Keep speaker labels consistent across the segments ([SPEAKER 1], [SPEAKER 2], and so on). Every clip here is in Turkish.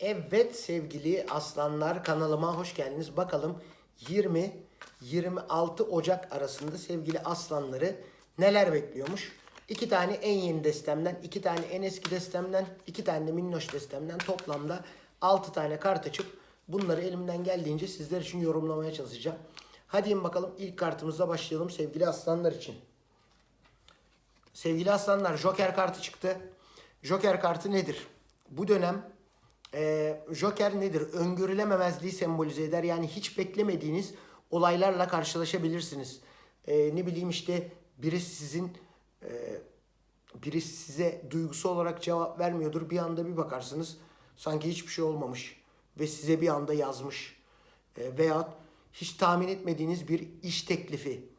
[SPEAKER 1] Evet sevgili aslanlar kanalıma hoş geldiniz. Bakalım 20-26 Ocak arasında sevgili aslanları neler bekliyormuş? İki tane en yeni destemden, iki tane en eski destemden, iki tane de minnoş destemden toplamda 6 tane kart açıp bunları elimden geldiğince sizler için yorumlamaya çalışacağım. Hadi bakalım ilk kartımızla başlayalım sevgili aslanlar için. Sevgili aslanlar Joker kartı çıktı. Joker kartı nedir? Bu dönem e, Joker nedir? Öngörülememezliği sembolize eder. Yani hiç beklemediğiniz olaylarla karşılaşabilirsiniz. E, ne bileyim işte birisi sizin e, birisi size duygusu olarak cevap vermiyordur. Bir anda bir bakarsınız sanki hiçbir şey olmamış ve size bir anda yazmış. E, veyahut hiç tahmin etmediğiniz bir iş teklifi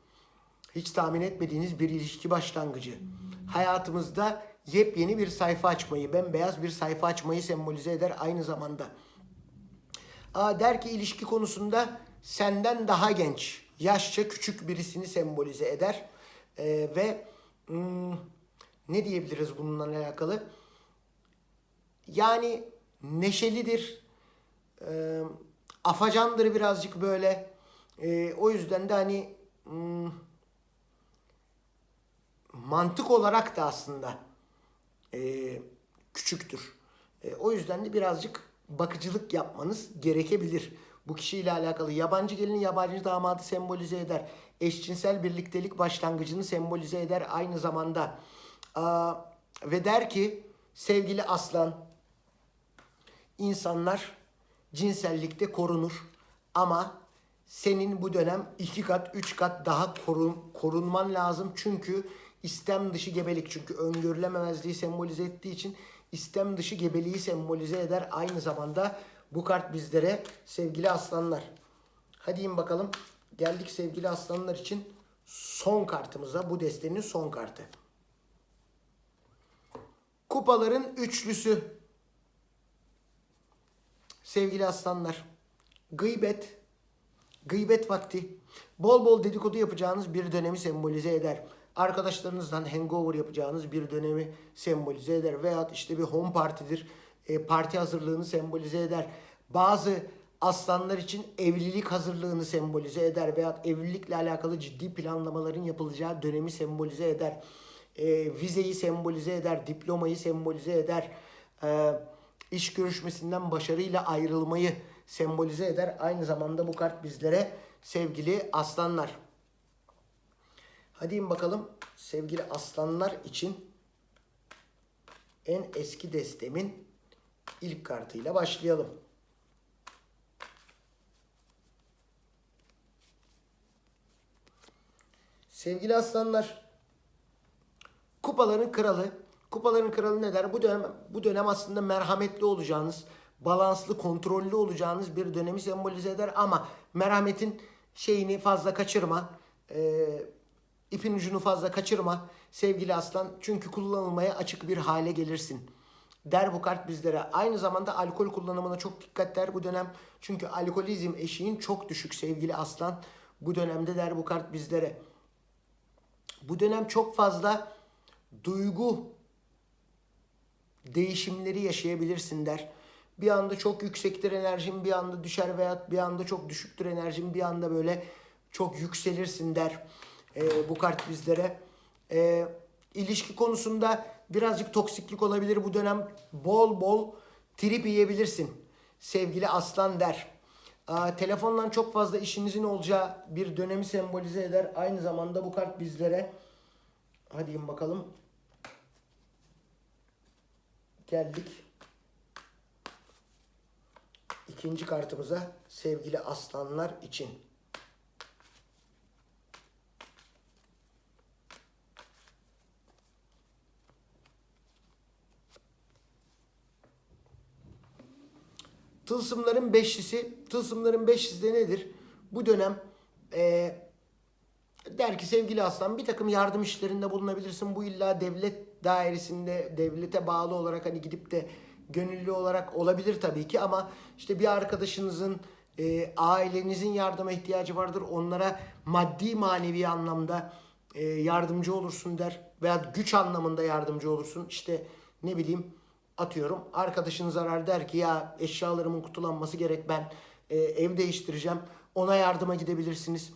[SPEAKER 1] hiç tahmin etmediğiniz bir ilişki başlangıcı. Hayatımızda yepyeni bir sayfa açmayı, bembeyaz bir sayfa açmayı sembolize eder aynı zamanda. Aa, der ki ilişki konusunda senden daha genç, yaşça küçük birisini sembolize eder. Ee, ve hmm, ne diyebiliriz bununla alakalı? Yani neşelidir, e, afacandır birazcık böyle. E, o yüzden de hani hmm, mantık olarak da aslında e, küçüktür. E, o yüzden de birazcık bakıcılık yapmanız gerekebilir. Bu kişiyle alakalı yabancı gelini yabancı damadı sembolize eder. Eşcinsel birliktelik başlangıcını sembolize eder aynı zamanda. Aa, ve der ki sevgili aslan insanlar cinsellikte korunur ama senin bu dönem iki kat, üç kat daha korun, korunman lazım. Çünkü istem dışı gebelik çünkü öngörülememezliği sembolize ettiği için istem dışı gebeliği sembolize eder. Aynı zamanda bu kart bizlere sevgili aslanlar. Hadi in bakalım. Geldik sevgili aslanlar için son kartımıza. Bu destenin son kartı. Kupaların üçlüsü. Sevgili aslanlar. Gıybet, gıybet vakti. Bol bol dedikodu yapacağınız bir dönemi sembolize eder. Arkadaşlarınızdan hangover yapacağınız bir dönemi sembolize eder. Veyahut işte bir home partidir. E, parti hazırlığını sembolize eder. Bazı aslanlar için evlilik hazırlığını sembolize eder. Veyahut evlilikle alakalı ciddi planlamaların yapılacağı dönemi sembolize eder. E, vizeyi sembolize eder. Diplomayı sembolize eder. E, iş görüşmesinden başarıyla ayrılmayı sembolize eder. Aynı zamanda bu kart bizlere sevgili aslanlar. Hadi bakalım sevgili aslanlar için en eski destemin ilk kartıyla başlayalım. Sevgili aslanlar, kupaların kralı. Kupaların kralı ne der? Bu dönem bu dönem aslında merhametli olacağınız, balanslı, kontrollü olacağınız bir dönemi sembolize eder ama merhametin şeyini fazla kaçırma. Ee, ipin ucunu fazla kaçırma sevgili aslan. Çünkü kullanılmaya açık bir hale gelirsin. Der bu kart bizlere. Aynı zamanda alkol kullanımına çok dikkat der bu dönem. Çünkü alkolizm eşiğin çok düşük sevgili aslan. Bu dönemde der bu kart bizlere. Bu dönem çok fazla duygu değişimleri yaşayabilirsin der. Bir anda çok yüksektir enerjin, bir anda düşer veya bir anda çok düşüktür enerjin, bir anda böyle çok yükselirsin der e, bu kart bizlere. E, ilişki konusunda birazcık toksiklik olabilir bu dönem. Bol bol trip yiyebilirsin sevgili aslan der. Aa, telefonla çok fazla işinizin olacağı bir dönemi sembolize eder. Aynı zamanda bu kart bizlere hadi bakalım. Geldik. İkinci kartımıza sevgili aslanlar için. Tılsımların beşlisi. Tılsımların beşlisi de nedir? Bu dönem e, der ki sevgili aslan bir takım yardım işlerinde bulunabilirsin. Bu illa devlet dairesinde devlete bağlı olarak hani gidip de gönüllü olarak olabilir tabii ki ama işte bir arkadaşınızın e, ailenizin yardıma ihtiyacı vardır. Onlara maddi manevi anlamda e, yardımcı olursun der veya güç anlamında yardımcı olursun. İşte ne bileyim Atıyorum arkadaşınız arar der ki ya eşyalarımın kutulanması gerek ben e, ev değiştireceğim. Ona yardıma gidebilirsiniz.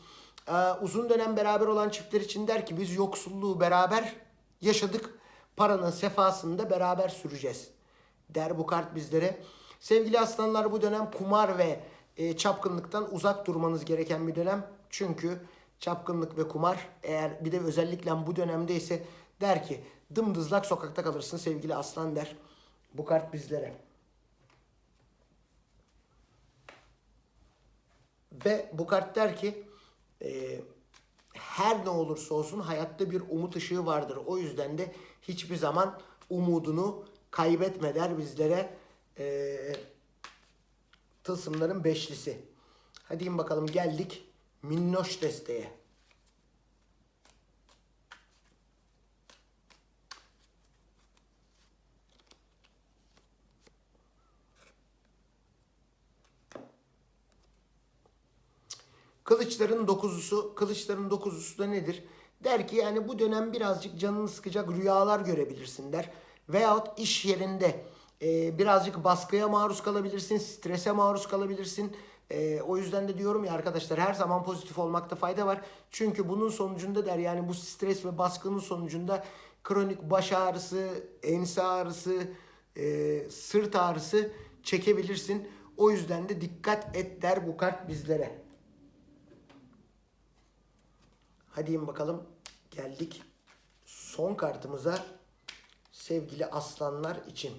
[SPEAKER 1] Ee, uzun dönem beraber olan çiftler için der ki biz yoksulluğu beraber yaşadık. Paranın sefasını da beraber süreceğiz. Der bu kart bizlere. Sevgili aslanlar bu dönem kumar ve e, çapkınlıktan uzak durmanız gereken bir dönem. Çünkü çapkınlık ve kumar eğer bir de özellikle bu dönemde ise der ki dımdızlak sokakta kalırsın sevgili aslan der. Bu kart bizlere. Ve bu kart der ki e, her ne olursa olsun hayatta bir umut ışığı vardır. O yüzden de hiçbir zaman umudunu kaybetme der bizlere e, tılsımların beşlisi. Hadi bakalım geldik minnoş desteğe. Kılıçların dokuzusu, kılıçların dokuzusu da nedir? Der ki yani bu dönem birazcık canını sıkacak rüyalar görebilirsin der. Veyahut iş yerinde e, birazcık baskıya maruz kalabilirsin, strese maruz kalabilirsin. E, o yüzden de diyorum ya arkadaşlar her zaman pozitif olmakta fayda var. Çünkü bunun sonucunda der yani bu stres ve baskının sonucunda kronik baş ağrısı, ense ağrısı, e, sırt ağrısı çekebilirsin. O yüzden de dikkat et der bu kart bizlere. Hadi bakalım. Geldik son kartımıza sevgili aslanlar için.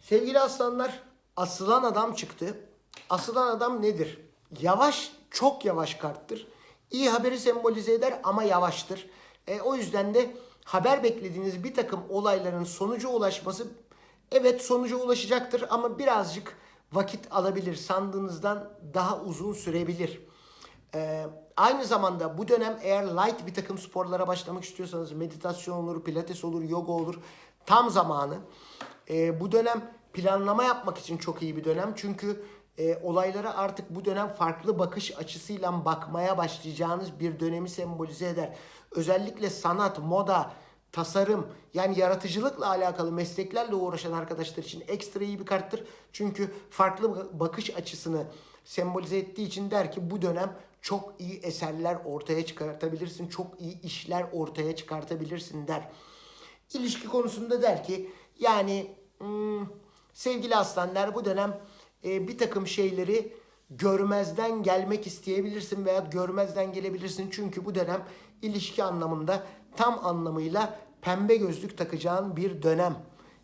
[SPEAKER 1] Sevgili aslanlar, asılan adam çıktı. Asılan adam nedir? Yavaş, çok yavaş karttır. İyi haberi sembolize eder ama yavaştır. E, o yüzden de haber beklediğiniz bir takım olayların sonuca ulaşması evet sonuca ulaşacaktır ama birazcık vakit alabilir. Sandığınızdan daha uzun sürebilir. Ee, aynı zamanda bu dönem eğer light bir takım sporlara başlamak istiyorsanız meditasyon olur, pilates olur, yoga olur tam zamanı. Ee, bu dönem planlama yapmak için çok iyi bir dönem. Çünkü e, olaylara artık bu dönem farklı bakış açısıyla bakmaya başlayacağınız bir dönemi sembolize eder. Özellikle sanat, moda, tasarım yani yaratıcılıkla alakalı mesleklerle uğraşan arkadaşlar için ekstra iyi bir karttır. Çünkü farklı bakış açısını sembolize ettiği için der ki bu dönem çok iyi eserler ortaya çıkartabilirsin. Çok iyi işler ortaya çıkartabilirsin der. İlişki konusunda der ki yani hmm, sevgili aslanlar bu dönem e, bir takım şeyleri görmezden gelmek isteyebilirsin veya görmezden gelebilirsin. Çünkü bu dönem ilişki anlamında tam anlamıyla pembe gözlük takacağın bir dönem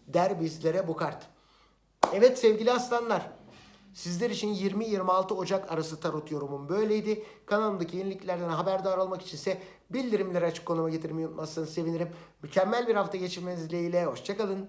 [SPEAKER 1] der bizlere bu kart. Evet sevgili aslanlar sizler için 20-26 Ocak arası tarot yorumum böyleydi. Kanalımdaki yeniliklerden haberdar olmak içinse bildirimleri açık konuma getirmeyi unutmazsanız sevinirim. Mükemmel bir hafta geçirmeniz dileğiyle. Hoşçakalın.